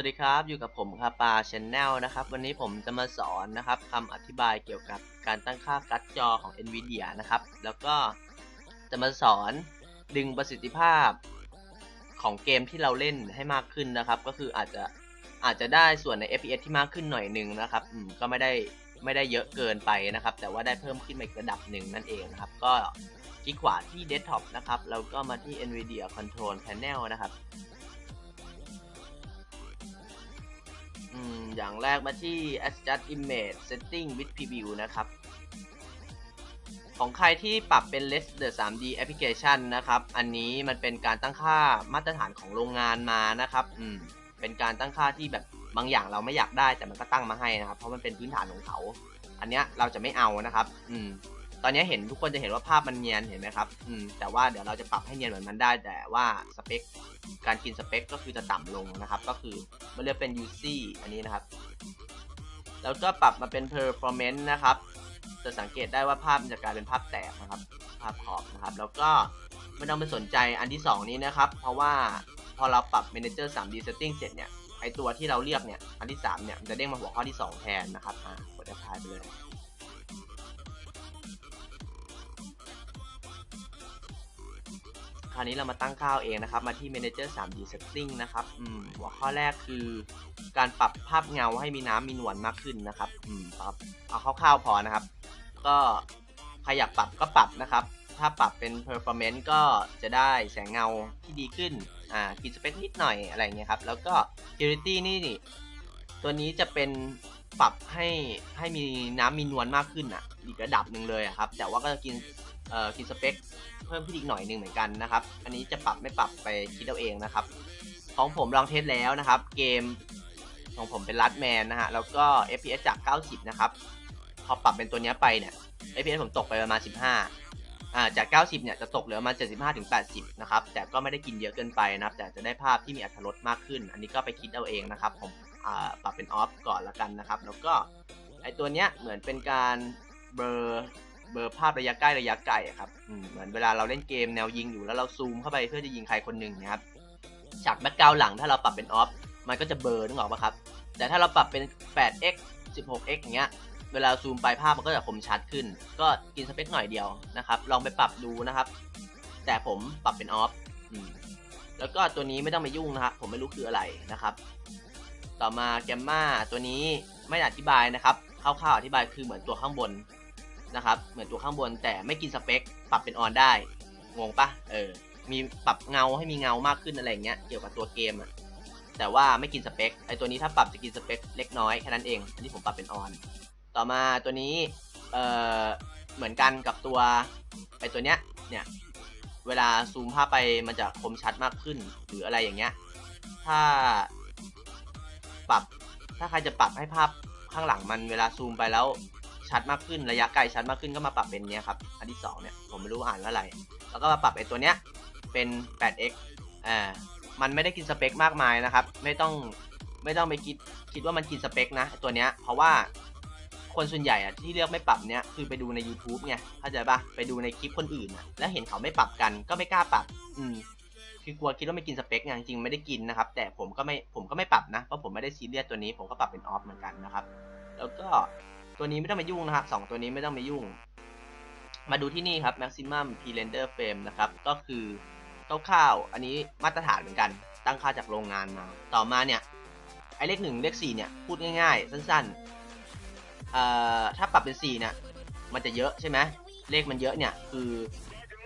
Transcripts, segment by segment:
วัสดีครับ อยู่กับผมคาปาชแนลนะครับ วันนี้ผมจะมาสอนนะครับคำอธิบายเกี่ยวกับการตั้งค่าการ์ดจอของ NVIDIA นะครับ แล้วก็จะมาสอนดึงประสิทธิภาพของเกมที่เราเล่นให้มากขึ้นนะครับ ก็คืออาจจะอาจจะได้ส่วนใน FPS ที่มากขึ้นหน่อยหนึ่งนะครับก็ไม่ได้ไม่ได้เยอะเกินไปนะครับ แต่ว่าได้เพิ่มขึ้นมาอีกระดับหนึ่งนั่นเองนะครับ ก็คลิกขวาที่ Desktop นะครับ แล้วก็มาที่ NVIDIA Control Panel นะครับ อืมอย่างแรกมาที่ adjust image setting with preview นะครับ ของใครที่ปรับเป็น less the 3D application นะครับ อันนี้มันเป็นการตั้งค่ามาตรฐานของโรงงานมานะครับ อืม เป็นการตั้งค่าที่แบบบางอย่างเราไม่อยากได้แต่มันก็ตั้งมาให้นะครับ เพราะมันเป็นพื้นฐานของเขา อันเนี้ยเราจะไม่เอานะครับ อืม ตอนนี้เห็นทุกคนจะเห็นว่าภาพมันเนียนเห็นไหมครับ อืม แต่ว่าเดี๋ยวเราจะปรับให้เนียนเหมือนมันได้ แต่ว่าสเปค การกินสเปคก็คือจะต่ำลงนะครับ ก็คือมันเรียกเป็น UC อันนี้นะครับ แล้วก็ปรับมาเป็น performance นะครับ จะสังเกตได้ว่าภาพมันจะกลายเป็นภาพแตกนะครับ ภาพขอบนะครับ แล้วก็ไม่ต้องไปสนใจอันที่ 2 นี้นะครับ เพราะว่าพอเราปรับ manager 3D setting เสร็จเนี่ย ไอตัวที่เราเรียกเนี่ย อันที่ 3 เนี่ย จะเด้งมาหัวข้อที่ 2 แทนนะครับ อ่ากด apply ไปเลย ราวนี้เรามาตั้งค่าเองนะครับ มาที่ Manager 3D Setting นะครับหัวข้อแรกคือ การปรับภาพเงาให้มีน้ำมีนวลมากขึ้นนะครับปรับเอาคร่าวๆพอนะครับ ก็ใครอยากปรับก็ปรับนะครับ ถ้าปรับเป็น Performance ก็จะได้แสงเงาที่ดีขึ้น อ่ากินสเปคนิดหน่อยอะไรเงี้ยครับ แล้วก็ Purity นี่ตัวนี้จะเป็นปรับให้ให้มีน้ำมีนวลมากขึ้นอะ อีกระดับหนึ่งเลยครับ แต่ว่าก็จะกิน กินสเปคเพิ่มขึ้นอีกหน่อยหนึ่งเหมือนกันนะครับ อันนี้จะปรับไม่ปรับไปคิดเอาเองนะครับ ของผมลองเทสแล้วนะครับ เกมของผมเป็นลัดแมนนะฮะ แล้วก็ FPS จาก 90 นะครับ พอปรับเป็นตัวนี้ไปเนี่ย FPS ผมตกไปประมาณ 15 อ่า จาก 90 เนี่ยจะตกเหลือประมาณ 75ถึง80 นะครับ แต่ก็ไม่ได้กินเยอะเกินไปนะครับ แต่จะได้ภาพที่มีอรรถรสมากขึ้น อันนี้ก็ไปคิดเอาเองนะครับ ผมอ่าปรับเป็นออฟก่อนละกันนะครับ แล้วก็ไอตัวเนี้ยเหมือนเป็นการเบลอ เบอร์ภาพระยะใกล้ระยะไกลอะครับเหมือนเวลาเราเล่นเกมแนวยิงอยู่แล้วเราซูมเข้าไปเพื่อจะยิงใครคนหนึ่งนะครับฉากแบ็กกราวหลังถ้าเราปรับเป็นออฟมันก็จะเบอร์นึกออกปะครับ แต่ถ้าเราปรับเป็น 8x 16x อย่างเงี้ยเวลาซูมไปภาพมันก็จะคมชัดขึ้น ก็กินสเปคหน่อยเดียวนะครับ ลองไปปรับดูนะครับ แต่ผมปรับเป็นออฟแล้วก็ตัวนี้ไม่ต้องไปยุ่งนะครับ ผมไม่รู้คืออะไรนะครับ ต่อมาแกมมาตัวนี้ไม่อธิบายนะครับคร่าวๆอธิบายคือเหมือนตัวข้างบน นะครับ เหมือนตัวข้างบนแต่ไม่กินสเปค ปรับเป็นออนได้ งงปะเออ มีปรับเงาให้มีเงามากขึ้นอะไรเงี้ย เกี่ยวกับตัวเกมอะแต่ว่าไม่กินสเปค ไอตัวนี้ถ้าปรับจะกินสเปคเล็กน้อยแค่นั้นเอง อันนี้ผมปรับเป็นออน ต่อมาตัวนี้ เอ่อ เหมือนกันกับตัวไอตัวเนี้ย เนี่ย เวลาซูมภาพไปมันจะคมชัดมากขึ้นหรืออะไรอย่างเงี้ย ถ้าปรับ ถ้าใครจะปรับให้ภาพข้างหลังมันเวลาซูมไปแล้ว ชัดมากขึ้นระยะไกลชัดมากขึ้นก็มาปรับเป็นเนี้ยครับอันที่2เนี่ยผมไม่รู้อ่านว่าอะไร แล้วก็มาปรับไอ้ตัวเนี้ยเป็น 8x อ่ามันไม่ได้กินสเปคมากมายนะครับ ไม่ต้องไม่ต้องไปคิดคิดว่ามันกินสเปคนะตัวเนี้ยเพราะว่าคนส่วนใหญ่อะที่เลือกไม่ปรับเนี้ยคือไปดูใน YouTube ไงเข้าใจปะไปดูในคลิปคนอื่นอะแล้วเห็นเขาไม่ปรับกันก็ไม่กล้าปรับ อืมคือกลัวคิดว่าไม่กินสเปคไงจริงไม่ได้กินนะครับ แต่ผมก็ไม่ผมก็ไม่ปรับนะเพราะผมไม่ได้ซีเรียสตัวนี้ ผมก็ปรับเป็นออฟเหมือนกันนะครับ แล้วก็ ตัวนี้ไม่ต้องมายุ่งนะครับสองตัวนี้ไม่ต้องมายุ่ง มาดูที่นี่ครับ maximum p-render frame นะครับ ก็คือคร่าวๆอันนี้มาตรฐานเหมือนกัน ตั้งค่าจากโรงงานมา ต่อมาเนี่ย ไอเลขหนึ่งเลขสี่เนี่ยพูดง่ายๆ สั้นๆเอ่อถ้าปรับเป็นสี่เนี่ยมันจะเยอะใช่ไหมเลขมันเยอะเนี่ยคือ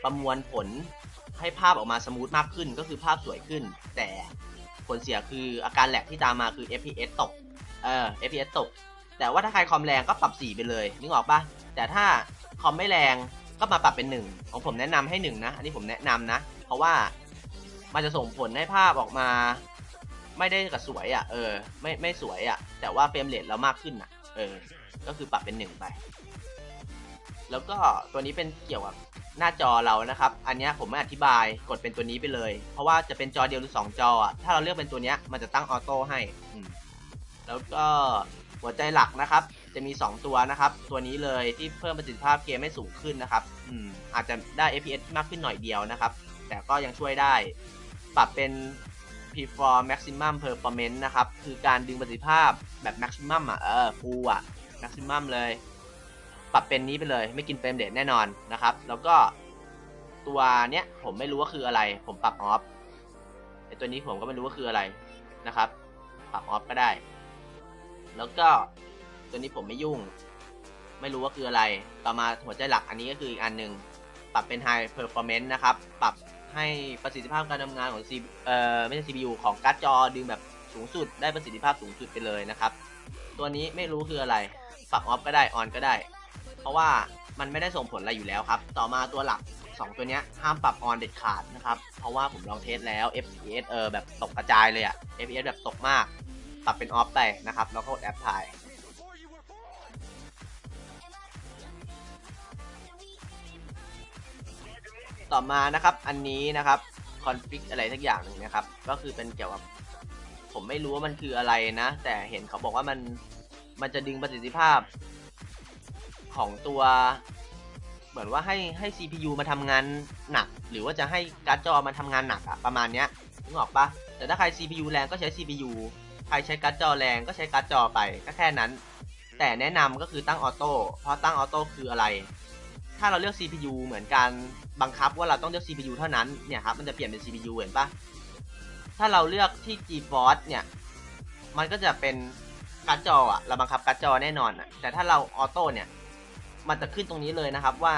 ประมวลผลให้ภาพออกมาสมูทมากขึ้นก็คือภาพสวยขึ้น แต่ผลเสียคืออาการแหลกที่ตามมาคือ FPS ตก เออ FPS ตก แต่ว่าถ้าใครคอมแรงก็ปรับ 4 ไปเลยนึกออกปะแต่ถ้าคอมไม่แรงก็มาปรับเป็น 1 ของผมแนะนำให้ 1 นะ อันนี้ผมแนะนำนะ เพราะว่ามันจะส่งผลให้ภาพออกมา ไม่ได้กับสวยอะ่ะ เออ ไม่ไม่สวยอะ่ะ แต่ว่าเฟรมเรทเรามากขึ้นอะ เออ ก็คือปรับเป็น 1 ไป แล้วก็ตัวนี้เป็นเกี่ยวกับหน้าจอเรานะครับ อันนี้ผมไม่อธิบายกดเป็นตัวนี้ไปเลย เพราะว่าจะเป็นจอเดียวหรือ 2 จออะถ้าเราเลือกเป็นตัวนี้มันจะตั้งออโต้ให้ แล้วก็ หัวใจหลักนะครับ จะมี 2 ตัวนะครับ ตัวนี้เลยที่เพิ่มประสิทธิภาพเกมให้สูงขึ้นนะครับอืมอาจจะได้ FPS มากขึ้นหน่อยเดียวนะครับ แต่ก็ยังช่วยได้ ปรับเป็น perform maximum performance นะครับ คือการดึงประสิทธิภาพแบบ maximum อะเออ full อะ maximum เลย ปรับเป็นนี้ไปเลย ไม่กินเฟรมเรทแน่นอนนะครับ แล้วก็ตัวเนี้ยผมไม่รู้ว่าคืออะไร ผมปรับออฟไอตัวนี้ผมก็ไม่รู้ว่าคืออะไรนะครับ ปรับออฟก็ได้ แล้วก็ตัวนี้ผมไม่ยุ่ง ไม่รู้ว่าคืออะไร ต่อมาหัวใจหลักอันนี้ก็คืออีกอันหนึ่งปรับเป็น high performance นะครับ ปรับให้ประสิทธิภาพการทำงานของ C เอ่อไม่ใช่ CPU ของการ์ดจอดึงแบบสูงสุด ได้ประสิทธิภาพสูงสุดไปเลยนะครับ ตัวนี้ไม่รู้คืออะไร ปรับออฟก็ได้ออนก็ได้ เพราะว่ามันไม่ได้ส่งผลอะไรอยู่แล้วครับ ต่อมาตัวหลัก 2 ตัวนี้ห้ามปรับออนเด็ดขาดนะครับ เพราะว่าผมลองเทสแล้ว FPS เออแบบตกกระจายเลยอะ FPS แบบตกมาก ปรับเป็นออฟไปนะครับ แล้วก็กดแอปถ่ายต่อมานะครับ อันนี้นะครับคอนฟิกอะไรสักอย่างหนึ่งนะครับ ก็คือเป็นเกี่ยวกับผมไม่รู้ว่ามันคืออะไรนะ แต่เห็นเขาบอกว่ามันมันจะดึงประสิทธิภาพของตัว เหมือนว่าให้ให้ CPU มาทำงานหนัก หรือว่าจะให้การ์ดจอมาทำงานหนักอะประมาณเนี้ยนึกออกปะแต่ถ้าใคร CPU แรงก็ใช้ CPU รใช้การ์ดจอแรงก็ใช้การ์ดจอไปก็แค่นั้น แต่แนะนำก็คือตั้งออโต้เพราะตั้งออโต้คืออะไร ถ้าเราเลือก CPU เหมือนการบังคับว่าเราต้องเลือก CPU เท่านั้นเนี่ยครับมันจะเปลี่ยนเป็น CPU เห็นปะถ้าเราเลือกที่ GeForce เนี่ยมันก็จะเป็นการ์ดจออะเราบังคับการ์ดจอแน่นอนอะแต่ถ้าเราออโต้เนี่ยมันจะขึ้นตรงนี้เลยนะครับว่า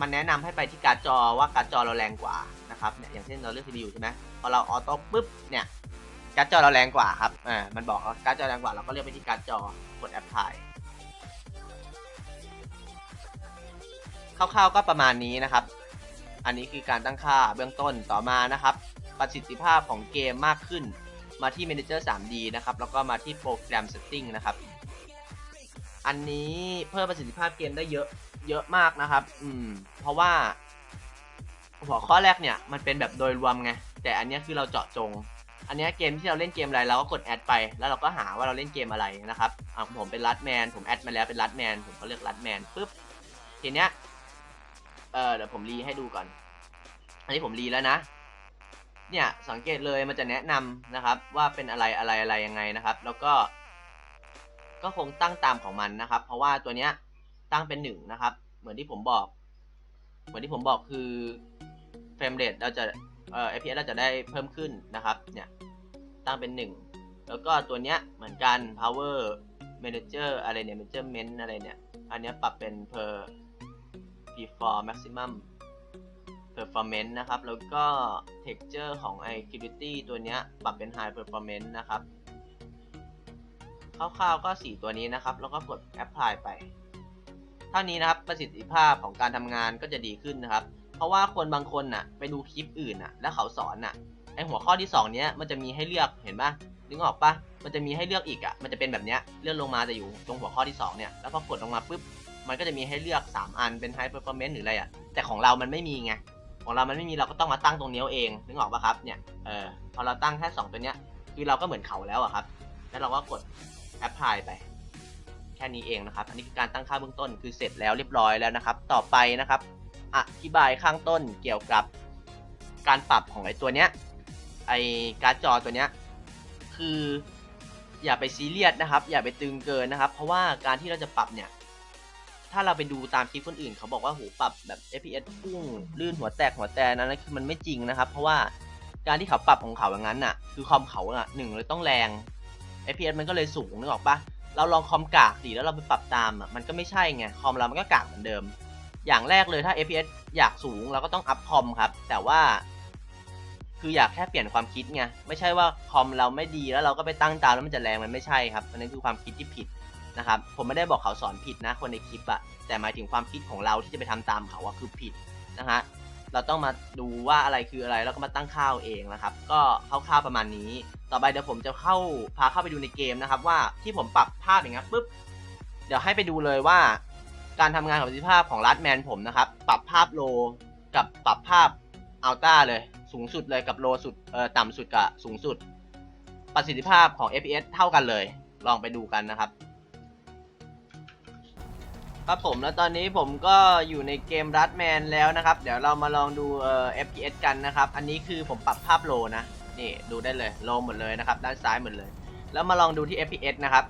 มันแนะนำให้ไปที่การ์ดจอว่าการ์ดจอเราแรงกว่านะครับเนี่ยอย่างเช่นเราเลือก CPU ใช่ไหมพอเราออโต้ปุ๊บเนี่ย การ์ดจอเราแรงกว่าครับอ่ามันบอกว่าการ์ดจอแรงกว่าเราก็เลือกไปที่การ์ดจอกดแอปพลายคร่าวๆก็ประมาณนี้นะครับ อันนี้คือการตั้งค่าเบื้องต้นต่อมานะครับ ประสิทธิภาพของเกมมากขึ้น มาที่ Manager 3D นะครับ แล้วก็มาที่โปรแกรม Setting นะครับ อันนี้เพิ่มประสิทธิภาพเกมได้เยอะเยอะมากนะครับ อืม เพราะว่า หัวข้อแรกเนี่ย มันเป็นแบบโดยรวมไง แต่อันนี้คือเราเจาะจง อันนี้เกมที่เราเล่นเกมอะไรเราก็กดแอดไป แล้วเราก็หาว่าเราเล่นเกมอะไรนะครับอะผมเป็นรัดแมนผมแอดมาแล้วเป็นรัดแมนผมก็เลือกรัดแมนปุ๊บทีเนี้ยเออเดี๋ยวผมรีให้ดูก่อน อันนี้ผมรีแล้วนะเนี่ยสังเกตเลยมันจะแนะนำนะครับ ว่าเป็นอะไรอะไรอะไรยังไงนะครับ แล้วก็ ก็คงตั้งตามของมันนะครับ เพราะว่าตัวเนี้ยตั้งเป็นหนึ่งนะครับ เหมือนที่ผมบอก เหมือนที่ผมบอกคือเฟรมเรทเราจะ เอ่อ FPS เราจะได้เพิ่มขึ้นนะครับเนี่ยตั้งเป็นหนึ่งแล้วก็ตัวเนี้ยเหมือนกัน power manager อะไรเนี่ย measurement อะไรเนี่ย อันเนี้ยปรับเป็น per before maximum performance นะครับ แล้วก็ texture ของ activity ตัวเนี้ยปรับเป็น high performance นะครับคร่าวๆก็ 4 ตัวนี้นะครับ แล้วก็กด apply ไป เท่านี้นะครับประสิทธิภาพของการทำงานก็จะดีขึ้นนะครับ เพราะว่าคนบางคนน่ะ ไปดูคลิปอื่นน่ะ แล้วเขาสอนน่ะไอหัวข้อที่ 2 เนี้ยมันจะมีให้เลือกเห็นปะนึกออกปะมันจะมีให้เลือกอีกอะมันจะเป็นแบบเนี้ยเลื่อนลงมาจะอยู่ตรงหัวข้อที่ 2 เนี่ยแล้วพอกดลงมาปุ๊บมันก็จะมีให้เลือก 3 อันเป็น high performance หรืออะไรอะแต่ของเรามันไม่มีไงของเรามันไม่มีเราก็ต้องมาตั้งตรงนี้เอาเองนึกออกปะครับเนี่ยเออพอเราตั้งแค่2ตัวเนี้ยคือเราก็เหมือนเขาแล้วอะครับ แล้วเราก็กด apply ไปแค่นี้เองนะครับ อันนี้คือการตั้งค่าเบื้องต้นคือเสร็จแล้วเรียบร้อยแล้วนะครับ ต่อไปนะครับ อธิบายข้างต้นเกี่ยวกับการปรับของไอตัวเนี้ยไอการ์ดจอตัวเนี้ยคืออย่าไปซีเรียสนะครับ อย่าไปตึงเกินนะครับ เพราะว่าการที่เราจะปรับเนี่ย ถ้าเราไปดูตามคลิปคนอื่น เขาบอกว่าโหปรับแบบ FPS พุ่งลื่นหัวแตกหัวแตนนั้นคือมันไม่จริงนะครับ เพราะว่าการที่เขาปรับของเขาอย่างนั้นน่ะ คือคอมเขาอะหนึ่งเลยต้องแรง FPS มันก็เลยสูงนึกออกปะเราลองคอมกากดิแล้วเราไปปรับตามอะมันก็ไม่ใช่ไงคอมเรามันก็กากเหมือนเดิม อย่างแรกเลยถ้า FPS อยากสูงเราก็ต้องอัพคอมครับ แต่ว่า คืออยากแค่เปลี่ยนความคิดไง ไม่ใช่ว่าคอมเราไม่ดีแล้วเราก็ไปตั้งตามแล้วมันจะแรงมันไม่ใช่ครับอันนั้นคือความคิดที่ผิดนะครับ ผมไม่ได้บอกเขาสอนผิดนะคนในคลิปอะแต่หมายถึงความคิดของเราที่จะไปทำตามเขาอะคือผิดนะฮะ เราต้องมาดูว่าอะไรคืออะไรแล้วก็มาตั้งค่าเอาเองนะครับ ก็คร่าวๆประมาณนี้ ต่อไปเดี๋ยวผมจะเข้าพาเข้าไปดูในเกมนะครับ ว่าที่ผมปรับภาพอย่างเงี้ยปุ๊บ เดี๋ยวให้ไปดูเลยว่า การทำงานของประสิทธิภาพของรัดแมนผมนะครับ ปรับภาพโลกับปรับภาพอัลต้าเลย สูงสุดเลยกับโลสุดเอ่อต่ำสุดกับสูงสุด ประสิทธิภาพของ FPS เท่ากันเลย ลองไปดูกันนะครับครับผมแล้วตอนนี้ผมก็อยู่ในเกมรัดแมนแล้วนะครับ เดี๋ยวเรามาลองดูเอ่อ FPS กันนะครับ อันนี้คือผมปรับภาพโลนะ นี่ดูได้เลยโลหมดเลยนะครับ ด้านซ้ายหมดเลย แล้วมาลองดูที่ FPS นะครับ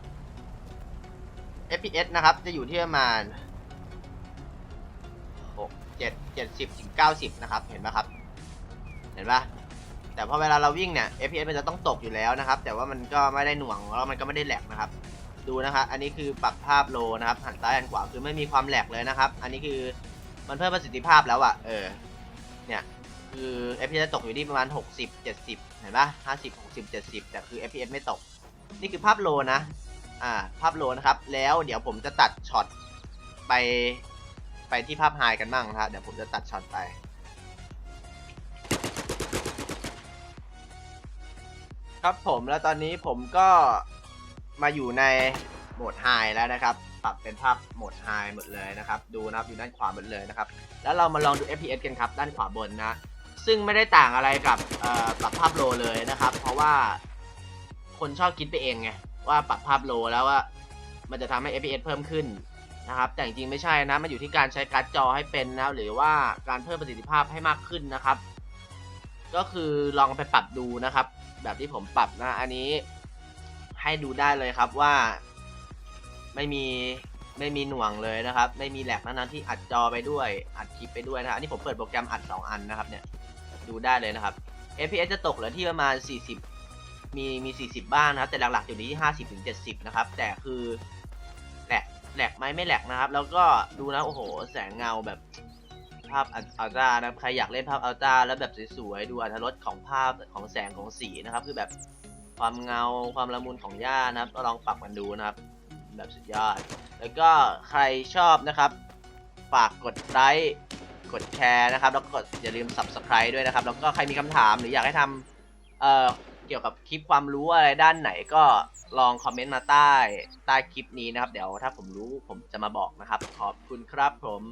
FPS นะครับจะอยู่ที่ประมาณ 6 7 70ถึง90นะครับ เห็นไหมครับ เห็นปะแต่พอเวลาเราวิ่งเนี่ย FPS มันจะต้องตกอยู่แล้วนะครับ แต่ว่ามันก็ไม่ได้หน่วงแล้วมันก็ไม่ได้แหลกนะครับ ดูนะครับอันนี้คือปรับภาพโลนะครับ หันซ้ายหันขวาคือไม่มีความแหลกเลยนะครับ อันนี้คือมันเพิ่มประสิทธิภาพแล้วอะเออ เนี่ย คือ FPS จะตกอยู่ที่ประมาณ 60 70 เห็นปะ50 60 70 แต่คือ FPS ไม่ตก นี่คือภาพโลนะ อ่า ภาพโลนะครับ แล้วเดี๋ยวผมจะตัดช็อตไป ไปที่ภาพไฮกันบ้างนะครับเดี๋ยวผมจะตัดช็อตไปครับผมแล้วตอนนี้ผมก็มาอยู่ในโหมดไฮแล้วนะครับ ปรับเป็นภาพโหมดไฮหมดเลยนะครับ ดูนะครับอยู่ด้านขวาหมดเลยนะครับ แล้วเรามาลองดู FPS กันครับ ด้านขวาบนนะ ซึ่งไม่ได้ต่างอะไรกับปรับภาพโลเลยนะครับ เพราะว่าคนชอบคิดไปเองไงว่าปรับภาพโลแล้วว่ามันจะทำให้ FPS เพิ่มขึ้น นะครับแต่จริงๆไม่ใช่นะมันอยู่ที่การใช้การ์ดจอให้เป็นนะหรือว่าการเพิ่มประสิทธิภาพให้มากขึ้นนะครับ ก็คือลองไปปรับดูนะครับ แบบที่ผมปรับนะอันนี้ให้ดูได้เลยครับว่าไม่มีไม่มีหน่วงเลยนะครับ ไม่มีแหลกนั้นที่อัดจอไปด้วยอัดคลิปไปด้วยนะอันนี้ผมเปิดโปรแกรมอัด 2 อันนะครับเนี่ยดูได้เลยนะครับ FPS จะตกเหลือที่ประมาณ 40 มีมี 40 บ้างนะครับ แต่หลักๆอยู่ที่ 50ถึง70 นะครับ แต่คือ แหลกไหมไม่แหลกนะครับ แล้วก็ดูนะโอ้โห แสงเงาแบบภาพอัลตร้านะใครอยากเล่นภาพอัลตร้าแล้วแบบสวยๆดูอรรถรสของภาพของแสงของสีนะครับ คือแบบความเงาความละมุนของหญ้านะครับลองปรับกันดูนะครับ แบบสุดยอด แล้วก็ใครชอบนะครับ ฝากกดไลค์กดแชร์นะครับ แล้วก็กดอย่าลืม subscribe ด้วยนะครับ แล้วก็ใครมีคำถามหรืออยากให้ทำเอ่อ เกี่ยวกับคลิปความรู้อะไรด้านไหนก็ลองคอมเมนต์มาใต้ใต้คลิปนี้นะครับ เดี๋ยวถ้าผมรู้ผมจะมาบอกนะครับ ขอบคุณครับผม